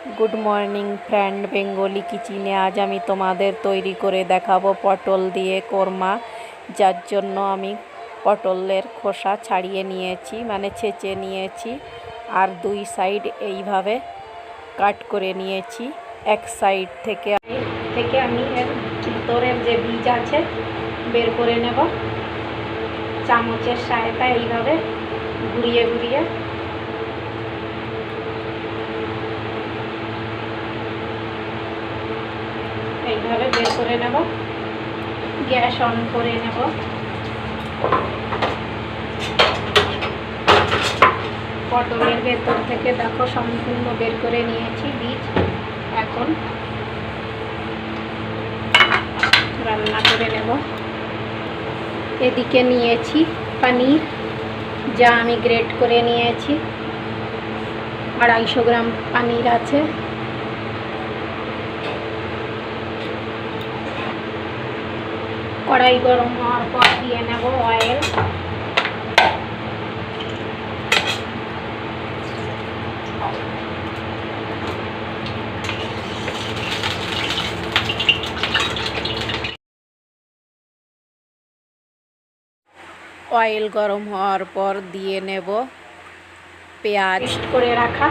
Good morning, friend Bengali কিচেনে আজ আমি তোমাদের তৈরি করে দেখাবো পটল দিয়ে কোরমা, যার জন্য আমি পটলের খোসা ছাড়িয়ে নিয়েছি মানে ছেঁচে নিয়েছি, আর দুই সাইড এইভাবে কাট করে নিয়েছি। এক সাইড থেকে থেকে আমি এর ভিতরের যে বীজ আছে বের করে নেব। চামচের সাহায্যে এইভাবে ঘুরিয়ে ঘুরিয়ে এইভাবে বের করে নেব। গ্যাস অন করে নেব। পটলের ভেতর থেকে দেখো সম্পূর্ণ বের করে নিয়েছি বীজ। এখন রান্না করে নেব। এদিকে নিয়েছি পানির, যা আমি গ্রেট করে নিয়েছি। আড়াইশো গ্রাম পানির আছে। কড়াই গরম হওয়ার পর দিয়ে নেব অয়েল অয়েল গরম হওয়ার পর দিয়ে নেব পেঁয়াজ। করে রাখা।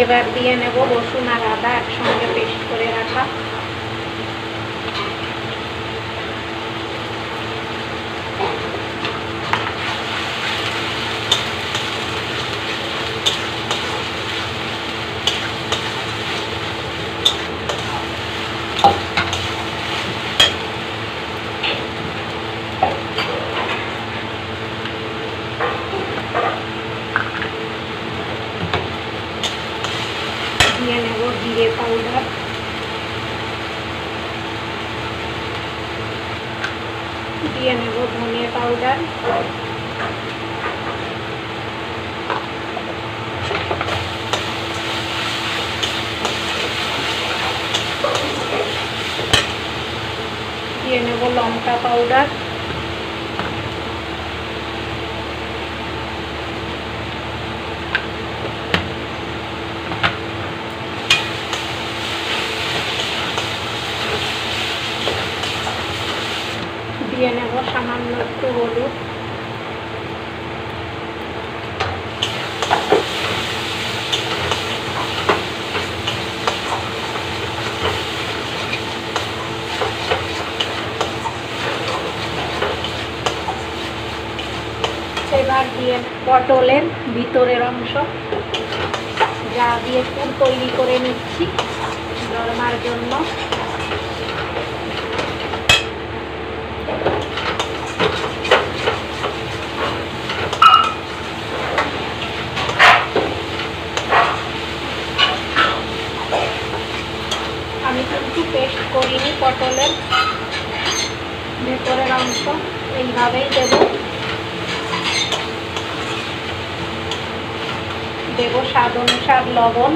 এবার দিয়ে নেব রসুন আর আদা একসঙ্গে পেস্ট করে রাখা দিয়ে নেব জিরে পাউডার দিয়ে নেব ধনে পাউডার দিয়ে নেব লঙ্কা পাউডার দিয়ে নেব সামান্য একটু হলুদ। এবার দিয়ে পটলের ভিতরের অংশ, যা দিয়ে পুর তৈরি করে নিচ্ছি নরমার জন্য আমি কিন্তু পেস্ট করিনি পটলের ভেতরের অংশ এইভাবেই দেব দেব স্বাদ অনুসার লবণ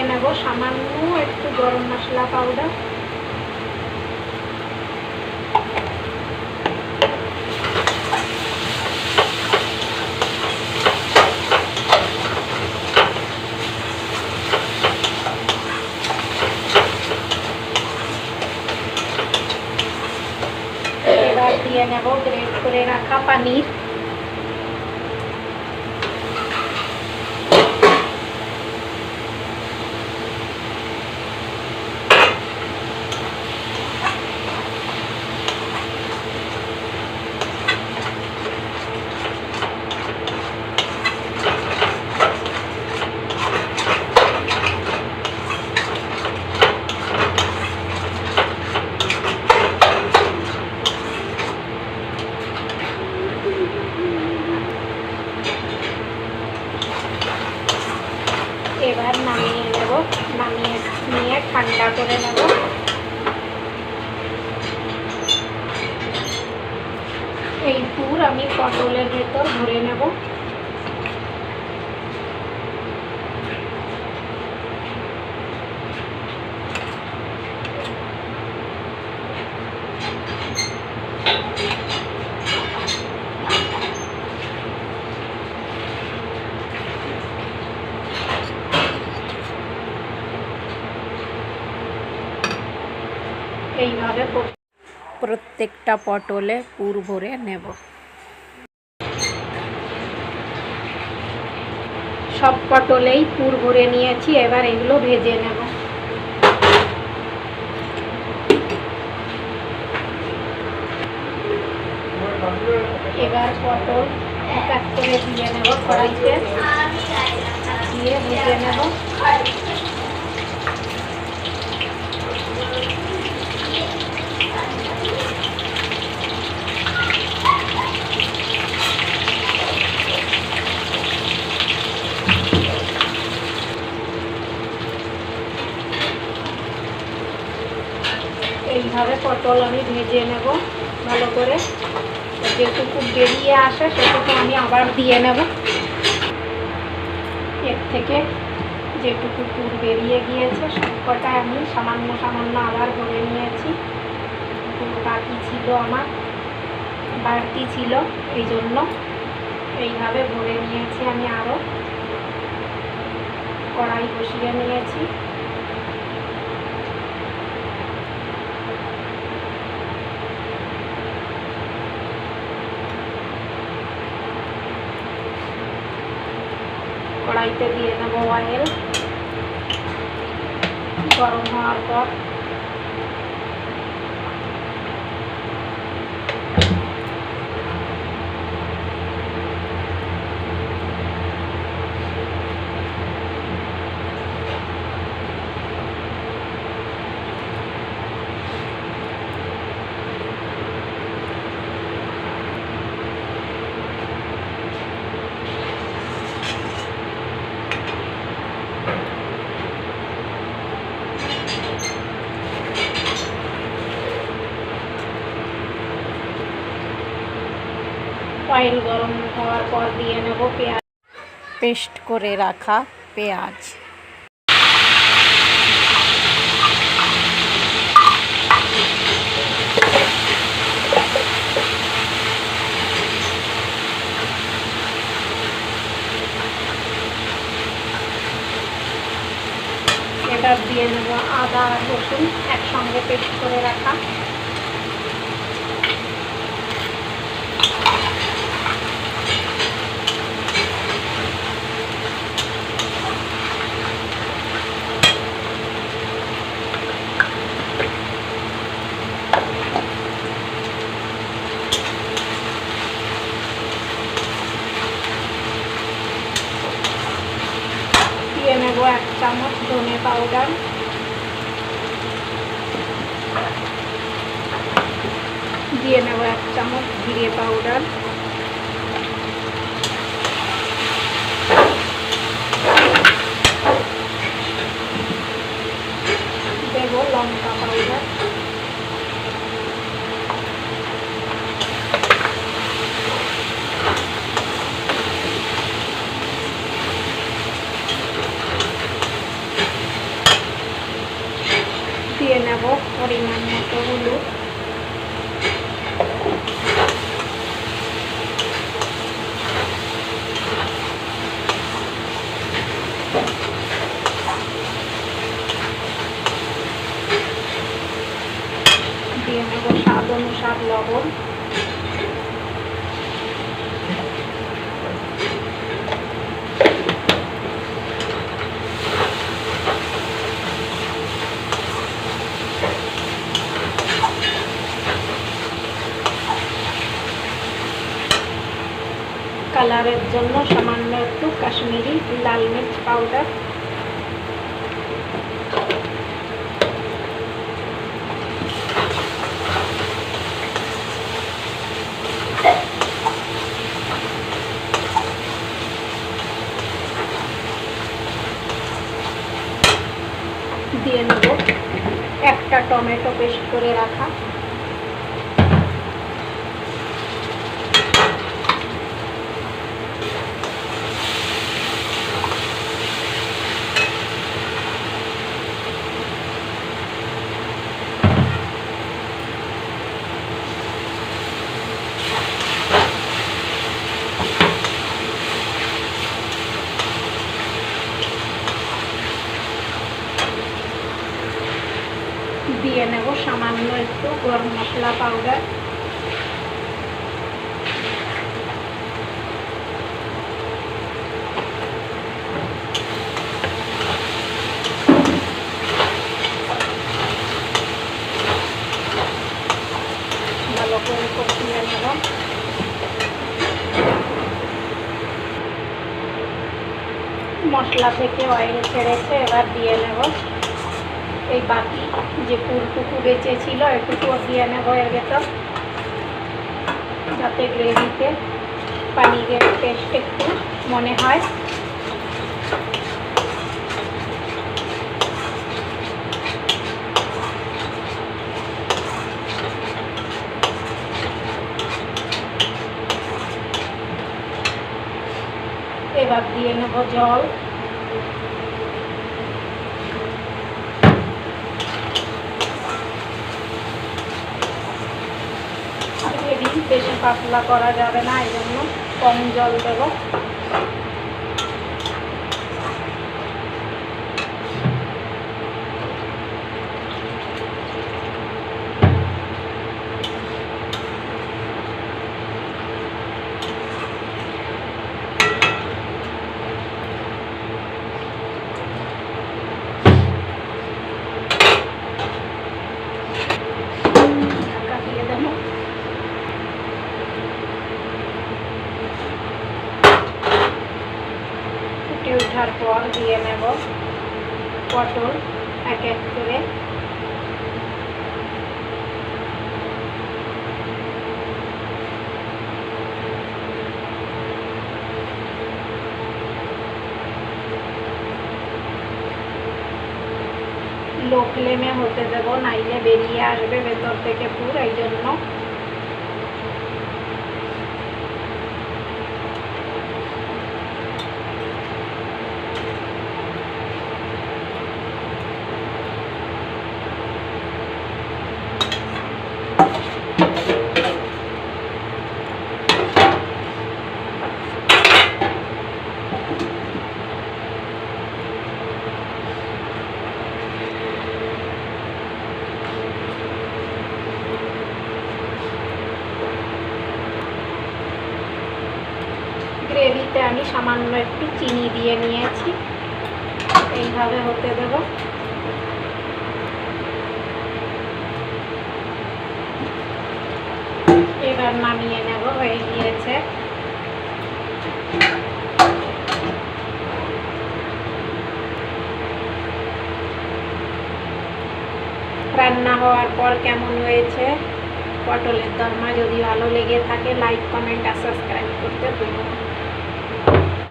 দিয়ে নেব সামান্য একটু গরম মশলা পাউডার দিয়ে নেব গ্রেট করে রাখা পানির ঠান্ডা করে নেব এই পুর আমি পটলের ভেতর ভরে নেব প্র- প্রত্যেকটা পটলে পুর ভরে নেব। সব পটলেই পুর ভরে নিয়েছি এবার এগুলো ভেজে নেব। এবার পটল এক এক করে দিয়ে নেব কড়াইতে। দিয়ে ভেজে নেব। এইভাবে পটল আমি ভেজে নেব ভালো করে। যেটুকু বেরিয়ে আসে সেটুকু আমি আবার দিয়ে নেব। এর থেকে যেটুকু পুর বেরিয়ে গিয়েছে সবকটা আমি সামান্য সামান্য আবার ভরে নিয়েছি। বাকি ছিল আমার, বাড়তি ছিল, এই জন্য এইভাবে ভরে নিয়েছি আমি আরও কড়াই বসিয়ে নিয়েছি। কড়াইতে দিয়ে নেব অয়েল গরম হওয়ার পর। অয়েল গরম হওয়ার পর দিয়ে নেব পেঁয়াজ। পেস্ট করে রাখা পেঁয়াজ। এবার দিয়ে নেব আদা রসুন একসঙ্গে পেস্ট করে রাখা দিয়ে নেব এক চামচ ধনে পাউডার। দিয়ে নেব এক চামচ জিরে পাউডার দেব লঙ্কা পাউডার দিয়ে নেব পরিমাণ মতো হলুদ দিয়ে নেব স্বাদ অনুসার লবণ। কালারের জন্য সামান্য একটু কাশ্মীরি লাল মির্চ পাউডার দিয়ে নেব একটা টমেটো পেস্ট করে রাখা দিয়ে নেব সামান্য একটু গরম মশলা পাউডার ভালো করে কষিয়ে মশলা থেকে অয়েল ছেড়েছে, এবার দিয়ে নেব। এই বাকি যে পুরটুকু বেঁচে ছিল এটুকুও দিয়ে এর ভেতর যাতে গ্রেভিতে পানিরের টেস্ট একটু মনে হয়। এবার দিয়ে নেব জল। পাতলা করা যাবে না এই জন্য কম জল দেবো ঢাকা দিয়ে দেবো ফুটে দিয়ে নেব। পটল এক এক করে। লো হতে দেবো, নাইলে বেরিয়ে আসবে ভেতর থেকে পুর এই জন্য গ্রেভিতে আমি সামান্য একটু চিনি দিয়ে নিয়েছি এইভাবে হতে দেব এবার নামিয়ে নেব, হয়ে গিয়েছে। রান্না হওয়ার পর কেমন হয়েছে? পটলের দরমা যদি ভালো লেগে থাকে লাইক কমেন্ট আর সাবস্ক্রাইব করতে না।